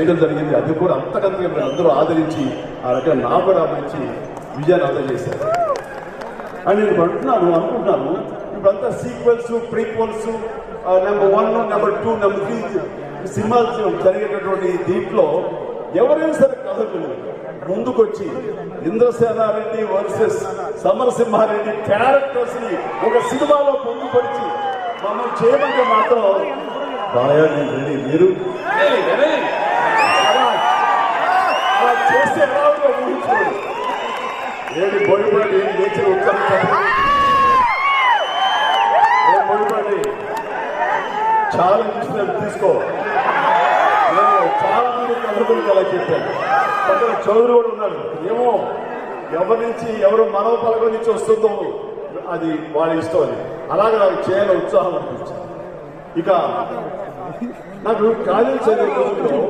చేయడం జరిగింది. అది కూడా అంతకంతగా మీరు అందరూ ఆదరించి ఆ రకంగా నా కూడా ఆదరించి విజయాన్ని అని నేను అంటున్నాను అనుకుంటున్నాను. ఇప్పుడంతా sequels prequels number one number two number three సినిమాలు జరిగేటటువంటి దీంట్లో ఎవరైనా సరే కథకులు. ముందుకొచ్చి ఇంద్రసేనారెడ్డి వర్సెస్ సమరసింహారెడ్డి క్యారెక్టర్స్ని ఒక సినిమాలో పొందుపరిచి మనం చేయమంటే మాత్రం రాయాలి రెడీ. మీరు అలా అలా చేస్తే ఎలా ఉందో ఏది బొడిపడి లేచి ఉత్తరం చెప్పండి ఏ బొడిపడి చాలా ఇష్టం తీసుకో. నేను చాలా మంది కథకులకు అలా చెప్పాను. పక్కన చౌదరి కూడా ఉన్నాడు. ఏమో ఎవరి నుంచి ఎవరు మనవ పలక నుంచి వస్తుందో అది వాళ్ళ ఇష్టం అది. అలాగే నాకు చేయాలని ఉత్సాహం అనిపించింది. ఇక నాకు కాలేజ్ చదివే రోజుల్లో